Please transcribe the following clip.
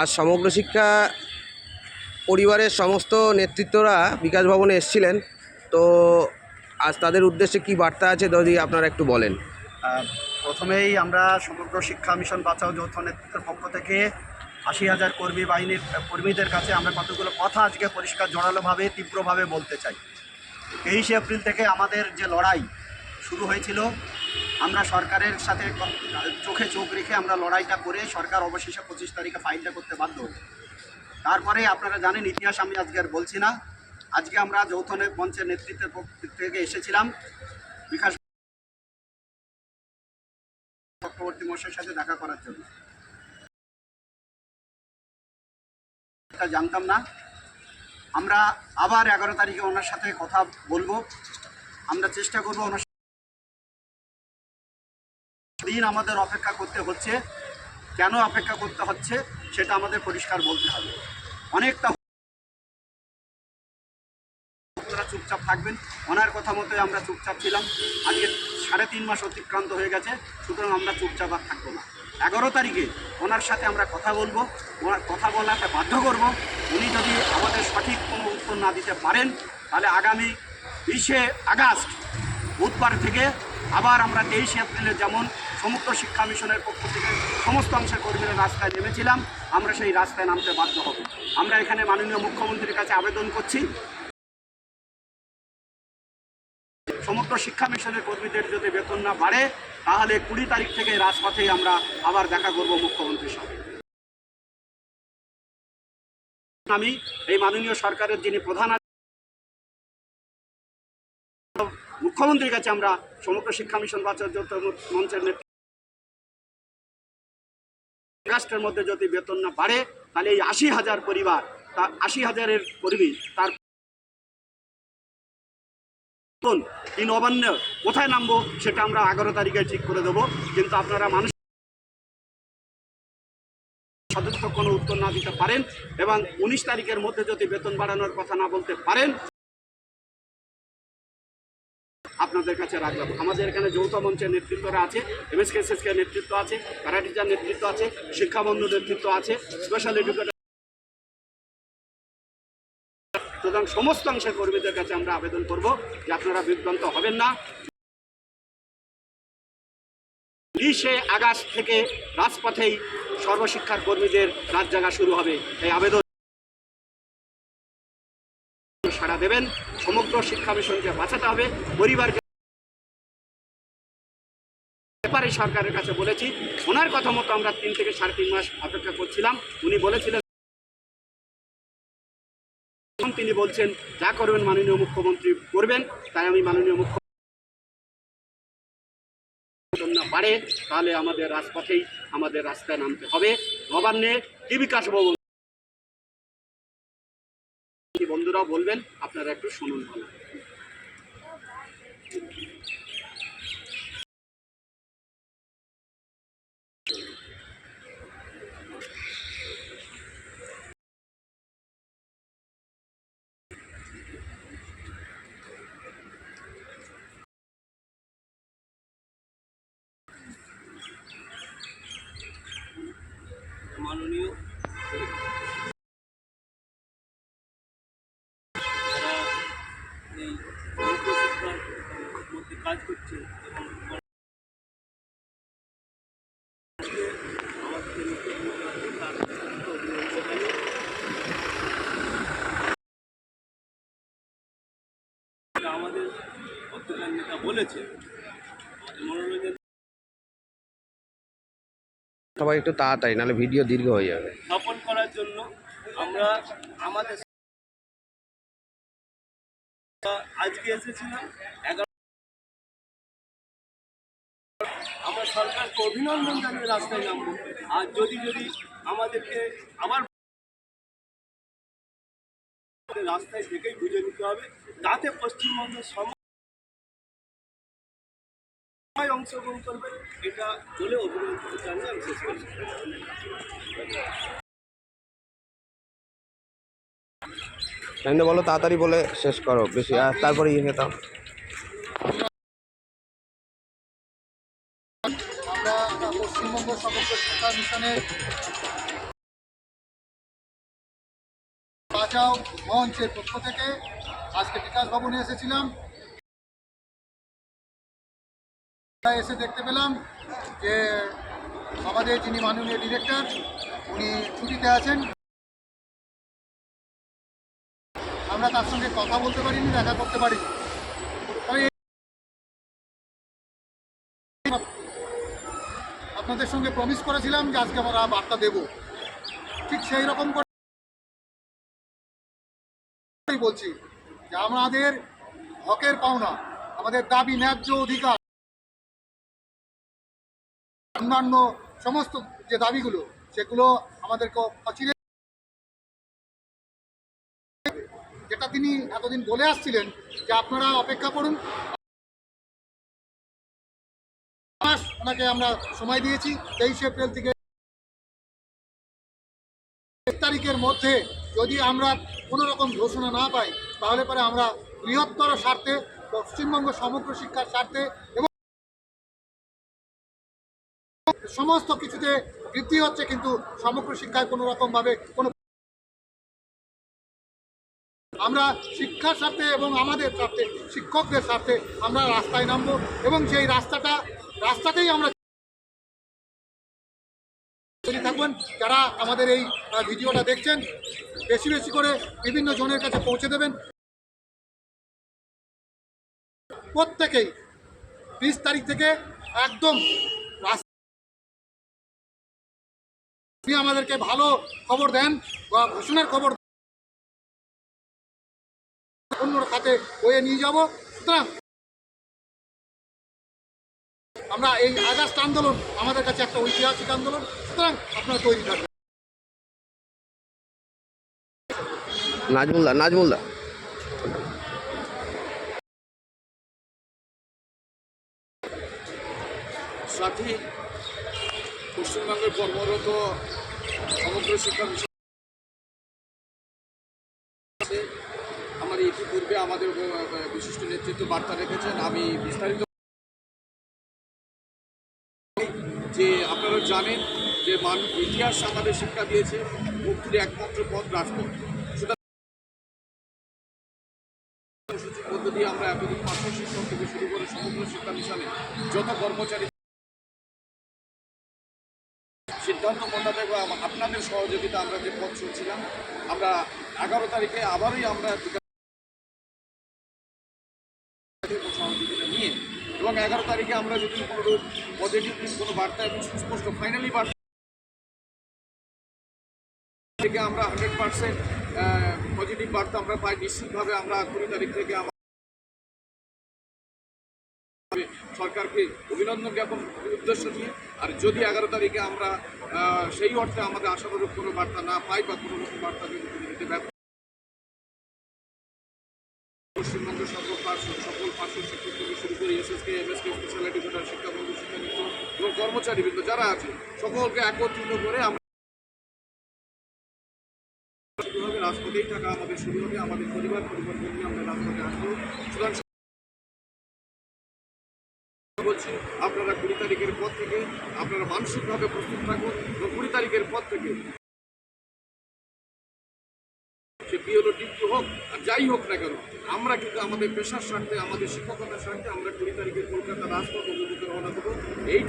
আজ সমগ্র শিক্ষা পরিবারের সমস্ত নেতৃত্বরা বিকাশ ভবনে এসেছিলেন। তো আজ তাদের উদ্দেশ্যে কি বার্তা আছে, যদি আপনারা একটু বলেন। প্রথমেই আমরা সমগ্র শিক্ষা মিশন বাঁচাও যৌথ নেতৃত্বের পক্ষ থেকে আশি হাজার কর্মী বাহিনীর, কর্মীদের কাছে আমরা কতগুলো কথা আজকে পরিষ্কার জোরালোভাবে, তীব্রভাবে বলতে চাই। তেইশে এপ্রিল থেকে আমাদের যে লড়াই শুরু হয়েছিল আমরা সরকারের সাথে চোখে চোখ রেখে আমরা লড়াইটা করে সরকার অবশেষে পঁচিশ তারিখে ফাইলটা করতে বাধ্য হলো তারপরে আপনারা জানেন, ইতিহাস আমি আজকে আর বলছি না। আজকে আমরা যৌথ মঞ্চের নেতৃত্বের থেকে এসেছিলাম। বিকাশ চক্রবর্তী মশাইয়ের সাথে দেখা করার জন্য। জানতাম না। আমরা আবার এগারো তারিখে ওনার সাথে কথা বলব। আমরা চেষ্টা করব ওনার দিন আমাদের অপেক্ষা করতে হচ্ছে। কেন অপেক্ষা করতে হচ্ছে, সেটা আমাদের পরিষ্কার বলতে হবে। অনেকটা চুপচাপ থাকবেন। ওনার কথা মতোই আমরা চুপচাপ ছিলাম। আজকে সাড়ে তিন মাস অতিক্রান্ত হয়ে গেছে, সুতরাং আমরা চুপচাপ আর থাকব না। এগারো তারিখে ওনার সাথে আমরা কথা বলব। ওনার কথা বলাতে বাধ্য করব। উনি যদি আমাদের সঠিক কোনো উত্তর না দিতে পারেন, তাহলে আগামী বিশে আগস্ট বুধবার থেকে আবার আমরা তেইশে এপ্রিলে যেমন সমগ্র শিক্ষা মিশনের পক্ষ থেকে সমস্ত অংশের কর্মীরা রাস্তায় নেমেছিলাম, আমরা সেই রাস্তায় নামতে বাধ্য হব। আমরা এখানে মাননীয় মুখ্যমন্ত্রীর কাছে আবেদন করছি। সমগ্র শিক্ষা মিশনের কর্মীদের যদি বেতন না বাড়ে, তাহলে কুড়ি তারিখ থেকে রাজপথে আমরা আবার দেখা করব মুখ্যমন্ত্রীর সঙ্গে। আমি, এই মাননীয় সরকারের যিনি প্রধান মুখ্যমন্ত্রীর কাছে আমরা সমগ্র শিক্ষা মিশন যৌথ মঞ্চের নেতৃত্ব আগস্টের মধ্যে যদি বেতন না বাড়ে, তাহলে এই আশি হাজার পরিবার, তার আশি হাজারের কর্মী, তার কি নবান্ন কোথায় নামবো, সেটা আমরা এগারো তারিখে ঠিক করে দেবো। কিন্তু আপনারা মানুষ সদস্য কোনো উত্তর না দিতে পারেন এবং উনিশ তারিখের মধ্যে যদি বেতন বাড়ানোর কথা না বলতে পারেন আপনাদের কাছে রাখলাম। আমাদের এখানে যৌথ মঞ্চের নেতৃত্বরা আছে, এমএসকেএসএসকে নেতৃত্ব আছে প্যারাটিচার নেতৃত্ব আছে শিক্ষাবন্ধু নেতৃত্ব আছে স্পেশাল এডুকেটর সুতরাং সমস্ত অংশের কর্মীদের কাছে আমরা আবেদন করব যে আপনারা বিভ্রান্ত হবেন না। বিশে আগস্ট থেকে রাজপথেই সর্বশিক্ষার কর্মীদের রাত জাগা শুরু হবে। এই আবেদন সাড়া দেবেন। সমগ্র শিক্ষা মিশনকে বাঁচাতে হবে। পরিবারকে ব্যাপারে সরকারের কাছে বলেছি ওনার কথা মতো আমরা তিন থেকে সাড়ে তিন মাস অপেক্ষা করছিলাম। উনি বলেছিলেন তিনি বলছেন, যা করবেন মাননীয় মুখ্যমন্ত্রী করবেন, তাই আমি মাননীয় মুখ্য পারে, তাহলে আমাদের রাজপথেই আমাদের রাস্তায় নামতে হবে। নবান্নে কি বিকাশ ভবন বন্ধুরাও বলবেন, আপনারা একটু শুনুন ভালো। মাননীয় যারা এই সমগ্র শিক্ষার মধ্যে কাজ করছে এবং আমাদের যে ভূমিকা আছে তার অত্যন্ত অভিনন্দনীয়। এটা আমাদের অধ্যক্ষ নেতা বলেছে আমাদের মনোরঞ্জন সবাই একটু তাড়াতাড়ি, নাহলে ভিডিও দীর্ঘ হয়ে যাবে। স্থাপন করার জন্য আমরা আমাদের আজকে এসেছিলাম। আমরা সরকারকে অভিনন্দন জানিয়ে রাস্তায় নামবো। আর যদি যদি আমাদেরকে আবার রাস্তায় থেকেই বুঝে নিতে হবে, তাতে পশ্চিমবঙ্গের সম অংশগ্রহণ করবে এটা বলে অভিনন্দন জানিয়ে আমি শেষ করছি। বলো তাড়াতাড়ি বলে শেষ করো বেশি আর তারপরে ইয়ে খেতাম আমরা পশ্চিমবঙ্গ সমগ্র শিক্ষা মিশনের বাঁচাও মঞ্চের পক্ষ থেকে আজকে বিকাশ ভবনে এসেছিলাম। এসে দেখতে পেলাম যে আমাদের যিনি মাননীয় ডিরেক্টর উনি ছুটিতে আছেন। আমরা তার সঙ্গে কথা বলতে পারিনি, দেখা করতে এই- আপনাদের সঙ্গে প্রমিস করেছিলাম যে আজকে আমরা বার্তা দেব। ঠিক সেই রকম করে বলছি যে আমাদের হকের পাওনা, আমাদের দাবি ন্যায্য অধিকার অন্যান্য সমস্ত যে দাবিগুলো, সেগুলো আমাদেরকে অচিরে যেটা তিনি এতদিন বলে আসছিলেন যে আপনারা অপেক্ষা করুন। ওনাকে আমরা সময় দিয়েছি, তেইশে এপ্রিল থেকে তারিখের মধ্যে যদি আমরা কোনো রকম ঘোষণা না পাই, তাহলে পরে আমরা বৃহত্তর স্বার্থে পশ্চিমবঙ্গ সমগ্র শিক্ষার স্বার্থে এবং সমস্ত কিছুতে বৃদ্ধি হচ্ছে, কিন্তু সমগ্র শিক্ষায় কোনো রকমভাবে কোনো আমরা শিক্ষার স্বার্থে এবং আমাদের স্বার্থে, শিক্ষকদের স্বার্থে আমরা রাস্তায় নামবো এবং সেই রাস্তাটা, রাস্তাতেই আমরা থাকবেন, যারা আমাদের এই ভিডিওটা দেখছেন, বেশি বেশি করে বিভিন্ন জনের কাছে পৌঁছে দেবেন। প্রত্যেকেই বিশ তারিখ থেকে একদম আপনি আমাদেরকে ভালো খবর দেন বা ঘোষণার খবর অন্য খাতে বয়ে নিয়ে যাব। সুতরাং আমরা এই আগস্ট আন্দোলন আমাদের কাছে একটা ঐতিহাসিক আন্দোলন সুতরাং আপনারা তৈরি থাকবেন নাজমুল্লাহ নাজমুল্লাহ সাথী পশ্চিমবঙ্গের কর্মরত সমগ্র শিক্ষা। আমার ইতিপূর্বে আমাদের বিশিষ্ট নেতৃত্ব বার্তা রেখেছেন আমি বিস্তারিত যে আপনারা জানেন যে মান ইতিহাস আমাদের শিক্ষা দিয়েছে, মুক্তির একমাত্র পথ রাজপথ সুতরাং মধ্য দিয়ে আমরা এতদিন মাত্র শিক্ষক থেকে শুরু করে সমগ্র শিক্ষা মিশনে যত কর্মচারী মোতাবেক বা আপনাদের সহযোগিতা আমরা যে পথ চলছিলাম, আমরা এগারো তারিখে আবারই আমরা সহযোগিতা নিয়ে এবং এগারো তারিখে আমরা যদি কোনো পজিটিভ কোনো বার্তা এবং সুস্পষ্ট ফাইনালি বার্তা থেকে আমরা হান্ড্রেড পার্সেন্ট পজিটিভ বার্তা আমরা পাই, নিশ্চিতভাবে আমরা কুড়ি তারিখ থেকে সরকারকে অভিনন্দন জ্ঞাপন উদ্দেশ্য নিয়ে। আর যদি এগারো তারিখে আমরা সেই অর্থে আমাদের আশানুরূপ কোনো বার্তা না পাই বা কোনো রকম বার্তা যদি তিনি দিতে ব্যর্থ পশ্চিমবঙ্গের সকল পার্শ্ব সকল পার্শ্ব শিক্ষক থেকে শুরু করে এসএসকে এমএসকে স্পেশাল এডুকেটার শিক্ষাবন্ধু শিক্ষামিত্র এবং কর্মচারীবৃন্দ যারা আছে, সকলকে একত্রিত করে আমরা শুরু রাজপথেই থাকা আমাদের শুরু হবে। আমাদের পরিবার পরিবার নিয়ে আমরা রাজপথে আসব। বলছি, আপনারা কুড়ি তারিখের পর থেকে আপনারা মানসিকভাবে প্রস্তুত থাকুন এবং কুড়ি তারিখের পর থেকে সে হোক আর যাই হোক না কেন, আমরা কিন্তু আমাদের পেশার স্বার্থে, আমাদের শিক্ষকতার স্বার্থে আমরা কুড়ি তারিখের কলকাতা রাজপথ অভিমুখে রওনা দেবো। এই